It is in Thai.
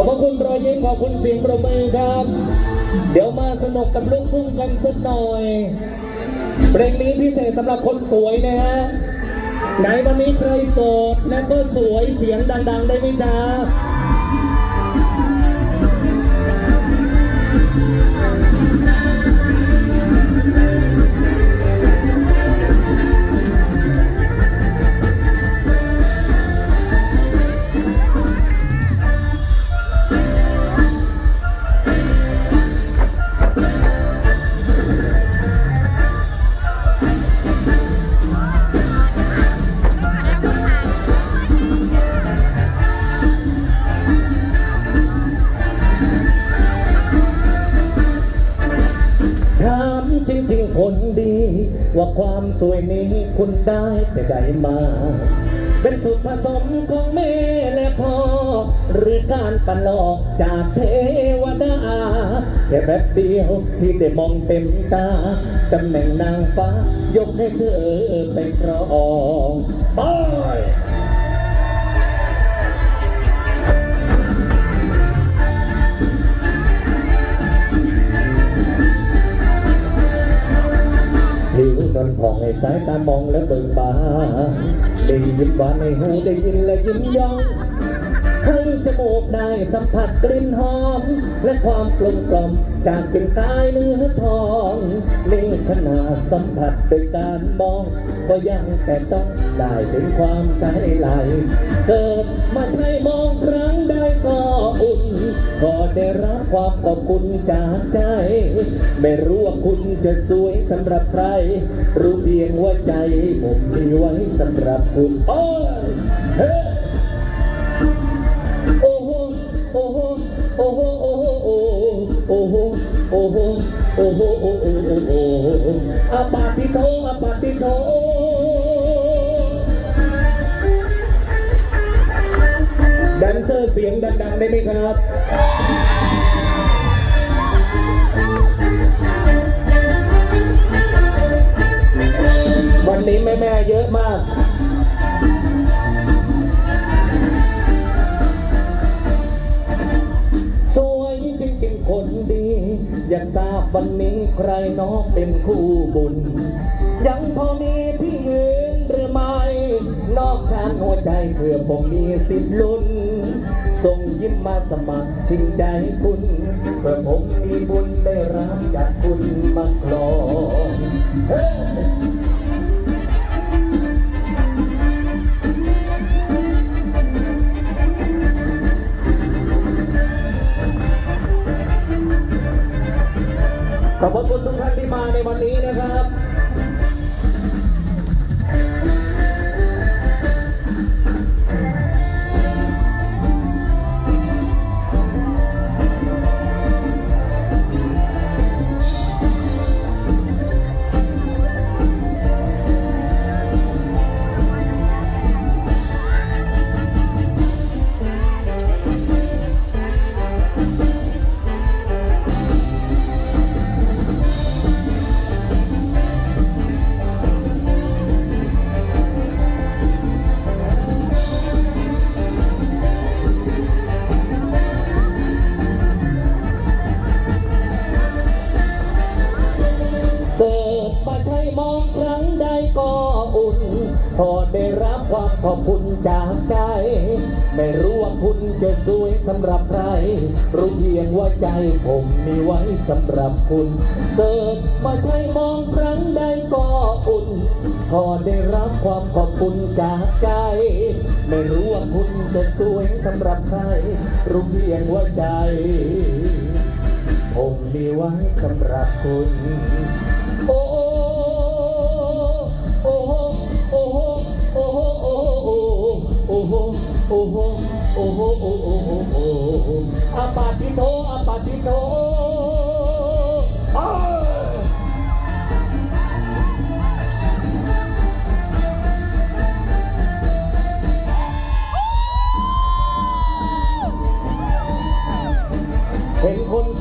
อบพระคุณรอยยิ้มขอบคุณเสียงประมือครับ เดี๋ยวมาสนุกกับลูกทุ่งกันสักหน่อย เพลงนี้พิเศษสำหรับคนสวยนะฮะ ไหนวันนี้ใครโสดและก็สวยเสียงดัง ๆ ได้ไหมจ๊ะ คนดี ว่าความสวยนี้คุณได้แต่ใดมา เป็นสุดผสมของแม่และพ่อ หรือการประหลอกจากเทวดาแค่แป๊บเดียวที่ได้มองเต็มตาตำแหน่งนางฟ้า ยกให้เธอเป็นครองไป ผิวนวลผ่องให้สายตามองและเบิ่งบานได้ยินหวานในหูได้ยินและยิ้มย่อง ให้จมูกได้สัมผัสกลิ่นหอม และความกลมกล่อมจากกลิ่นกายเนื้อทองเล่ขนาดสัมผัสโดยการมอง ก็ยังแต่ต้องได้ถึงความใจไหล เกิดมาใช้มองครั้งใดก็อุ่นก็ได้รับความขอบคุณจากใจ ไม่รู้ว่าคุณจะสวยสำหรับใคร รู้เพียงว่าใจผมมีไว้สำหรับคุณโอ้เฮ้ อ้โหโอ้โหโอ้โหโอ้โหอาปาติโตอาปาติโตแดนเซอร์เสียงดังๆได้ไหมครับวันนี้แม่ๆเยอะมาก อยากทราบวันนี้ใครน้องเป็นคู่บุญ ยังพอมีพี่อื่นหรือไม่ นอกชานหัวใจเพื่อผมมีสิทธิ์ลุ้น ส่งยิ้มมาสมัครชิงใจคุณ เพื่อผมมีบุญได้รับจากคุณมาครอง ขอบคุณทุกท่านที่มาในวันนี้นะครับ พอได้รับความขอบคุณจากใจ ไม่รู้ว่าคุณจะสวยสำหรับใคร รู้เพียงว่าใจผมมีไว้สำหรับคุณ เกิดมาใช้มองครั้งใดก็อุ่น พอได้รับความขอบคุณจากใจ ไม่รู้ว่าคุณจะสวยสำหรับใคร รู้เพียงว่าใจ ผมมีไว้สำหรับคุณ โอ้โหโอ้โอ้โอ้โหโอ้โหอาปาติโตอาปาติโต